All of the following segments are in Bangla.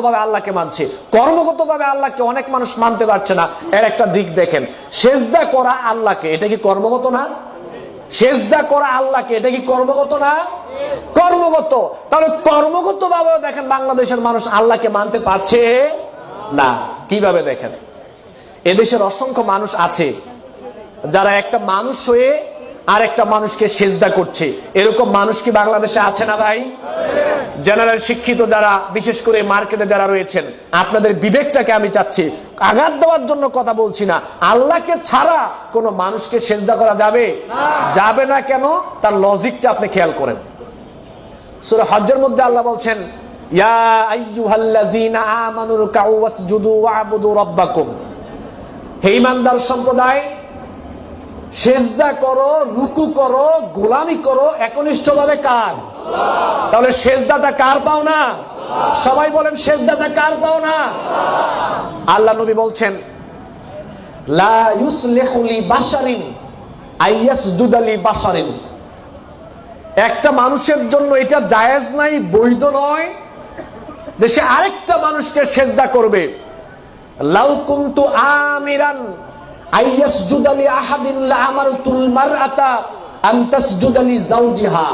ভাবে আল্লাহকে মানছে। কর্মগত ভাবে আল্লাহকে অনেক মানুষ মানতে পারছে না। এর একটা দিক দেখেন। সেজদা করা আল্লাহকে, এটা কি কর্মগত না? সেজদা করা আল্লাহকে, এটা কি কর্মগত না? কর্মগত। তাহলে কর্মগত ভাবে দেখেন বাংলাদেশের মানুষ আল্লাহকে মানতে পারছে না। কীভাবে দেখেন? এদেশের অসংখ্য মানুষ আছে, যারা একটা মানুষ হয়ে আর একটা মানুষকে সেজদা করছে। এরকম মানুষ কি বাংলাদেশে আছে না ভাই? জেনারেল শিক্ষিত যারা, বিশেষ করে মার্কেটে যারা রয়েছেন, আপনাদের বিবেকটাকে আমি চাচ্ছি, আঘাত দেওয়ার জন্য কথা বলছি না। আল্লাহকে ছাড়া কোনো মানুষকে সেজদা করা যাবে? যাবে না কেন? তার লজিকটা আপনি খেয়াল করেন। সুরা হজ্জের মধ্যে আল্লাহ বলছেন সম্প্রদায়, সেজদা করো, রুকু করো, গোলামি করো একনিষ্ঠ ভাবে কার তাহলে সেজদাটা কার পাও না সবাই বলেন সেজদাটা কার পাও না আল্লাহ নবী বলছেন, লা একটা মানুষের জন্য এটা জায়েজ নাই, বৈধ নয়। দেশে আরেকটা মানুষকে সেজদা করবে। লাউ কুনতু আমিরান আইয়াসজুদালি আহাদিন যাওজিহা।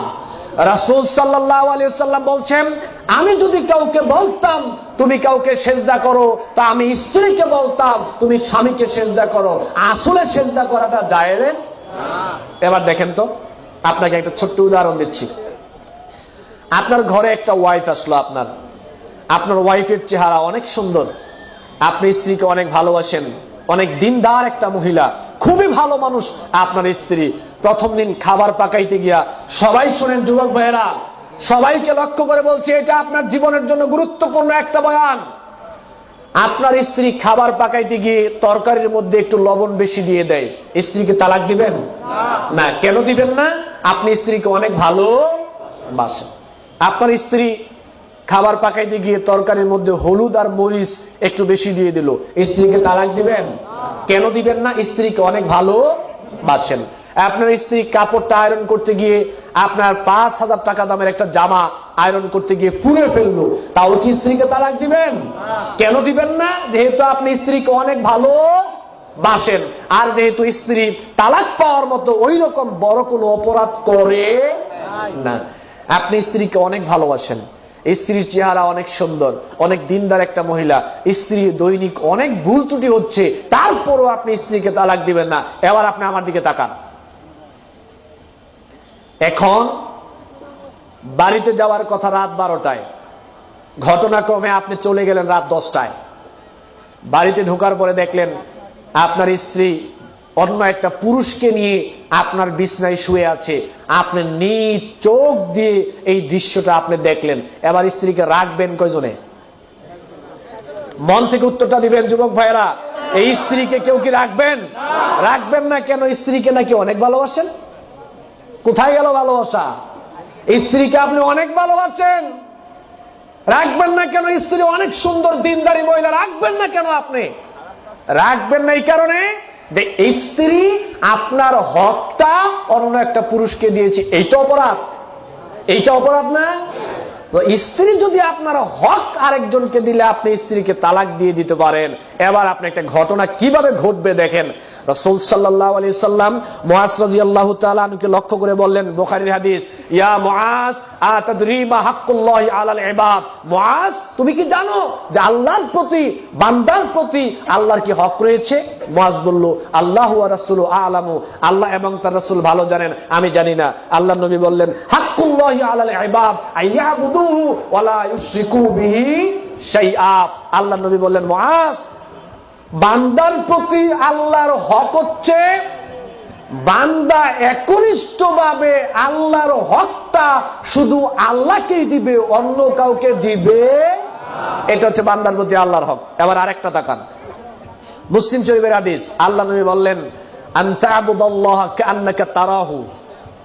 রাসূল সাল্লাল্লাহু আলাইহি সাল্লাম বলছেন, আমি যদি কাউকে বলতাম, তুমি কাউকে সেজদা করো, তা আমি স্ত্রীকে বলতাম, তুমি স্বামীকে সেজদা করো। আসলে সেজদা করাটা জায়েজ? এবার দেখেন তো, আপনাকে একটা ছোট্ট উদাহরণ দিচ্ছি। আপনার ঘরে একটা ওয়াইফ আসলো আপনার। আপনার ওয়াইফের চেহারা অনেক সুন্দর। আপনি স্ত্রীকে অনেক ভালোবাসেন। অনেক দিনদার একটা মহিলা। খুবই ভালো মানুষ আপনার স্ত্রী। প্রথম দিন খাবার পাকাইতে গিয়া সবাই শোনেন, যুবক ভাইয়েরা, সবাইকে লক্ষ্য করে বলছে, এটা আপনার জীবনের জন্য গুরুত্বপূর্ণ একটা বয়ান। আপনার স্ত্রী খাবার পাকাইতে গিয়ে তরকারির মধ্যে একটু লবণ বেশি দিয়ে দেয়। স্ত্রীকে তালাক দিবেন? না, কেন দিবেন না? আপনি স্ত্রীকে অনেক ভালো বাসেন। আপনার স্ত্রী খাবার পাকাইতে গিয়ে তরকারির মধ্যে হলুদ আর মরিচ একটু বেশি দিয়ে দিল। স্ত্রীকে তালাক দিবেন? কেন দিবেন না? স্ত্রীকে অনেক ভালো বাসেন। আপনার স্ত্রী কাপড়টা আয়রন করতে গিয়ে আপনার পাঁচ হাজার টাকা দামের একটা জামা আয়রন করতে গিয়ে পুড়ে ফেলল। তাও কি স্ত্রীকে তালাক দিবেন? কেন দিবেন না? যেহেতু আপনি স্ত্রীকে অনেক ভালো বাসেন। আর যেহেতু স্ত্রী তালাক পাওয়ার মতো ওই রকম বড় কোনো অপরাধ করে না। আপনি স্ত্রীকে অনেক ভালোবাসেন। স্ত্রীর চেহারা অনেক সুন্দর, অনেক দিনদার একটা মহিলা, স্ত্রী দৈনিক অনেক ভুল ত্রুটি হচ্ছে, তারপরও আপনি স্ত্রীকে তালাক দিবেন না, এবার আপনি আমার দিকে তাকান। এখন বাড়িতে যাওয়ার কথা রাত বারোটায় ঘটনাক্রমে আপনি চলে গেলেন রাত দশটায়। বাড়িতে ঢোকার পরে দেখলেন আপনার স্ত্রী অন্য একটা পুরুষকে নিয়ে আপনার বিছনায় শুয়ে আছে। আপনি নিজ চোখ দিয়ে এই দৃশ্যটা আপনি দেখলেন। এবার স্ত্রীকে রাখবেন কয়জনে? মন থেকে উত্তরটা দিবেন যুবক ভাইয়েরা। এই স্ত্রীকে কেউ কি রাখবেন? রাখবেন না কেন? স্ত্রীকে নাকি অনেক ভালোবাসেন? কোথায় গেল ভালোবাসা? স্ত্রীকে আপনি অনেক ভালোবাসেন। রাখবেন না কেন? স্ত্রী অনেক সুন্দর, দিনদারি মহিলা। রাখবেন না কেন আপনি? রাখবেন না এই কারণে যে স্ত্রী আপনার হকটা অন্য একটা পুরুষকে দিয়েছে। এইটা অপরাধ। এইটা অপরাধ না? স্ত্রী যদি আপনার হক আরেকজনকে দিলে আপনি স্ত্রীকে তালাক দিয়ে দিতে পারেন। এবার আপনি একটা ঘটনা কীভাবে ঘটবে দেখেন। রসুল সাল্লাহ আলি সাল্লাম মহাজ রাজি আল্লাহ তালুকে লক্ষ্য করে বললেন, বোখারির হাদিস, ইয়া মহাজ তুমি কি জানো যে আল্লাহর প্রতি, বান্দার প্রতি আল্লাহর কি হক রয়েছে? মহাজ বলল, আল্লাহ রাসূল আলামু। আল্লাহ এবং তার রাসূল ভালো জানেন, আমি জানি না। আল্লাহ নবী বললেন, হাক্কুল্লাহি আলাল ইবাদ, আইয়াবুদুহু ওয়ালা ইউশরিকু বিহি শাইআ। আল্লাহ নবী বললেন মহাজ বান্দার প্রতি আল্লাহর হক হচ্ছে, বান্দা একনিষ্ঠ ভাবে আল্লাহর হকটা শুধু আল্লাহকেই দিবে, অন্য কাউকে দিবে? এটা হচ্ছে বান্দার প্রতি আল্লাহর হক। এবার আরেকটা তাকান মুসলিম শরীফের হাদিস, আল্লাহ নবী বললেন আন্তাবুদাল্লাহ কান্নাকা তারাহু,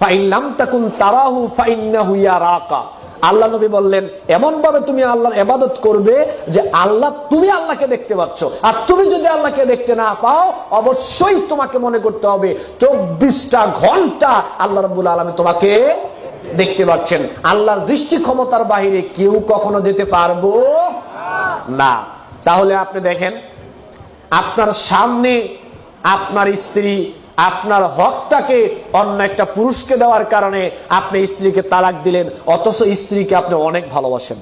ফাইন লাম তাকুন তারাহু ফাইন্নাহু ইয়ারাকা। আল্লাহ নবী বললেন এমন ভাবে তুমি আল্লাহর এবাদত করবে যে আল্লাহ, তুমি আল্লাহকে দেখতে পাচ্ছ। আর তুমি যদি আল্লাহকে দেখতে না পাও, অবশ্যই তোমাকে মনে করতে হবে, চব্বিশটা ঘণ্টা আল্লাহ রব্বুল আলমী তোমাকে দেখতে পাচ্ছেন। আল্লাহর দৃষ্টি ক্ষমতার বাহিরে কেউ কখনো যেতে পারব না। তাহলে আপনি দেখেন, আপনার সামনে আপনার স্ত্রী আপনার হকটাকে অন্য একটা পুরুষকে দেওয়ার কারণে আপনি স্ত্রীকে তালাক দিলেন, অথচ স্ত্রীকে আপনি অনেক ভালোবাসেন।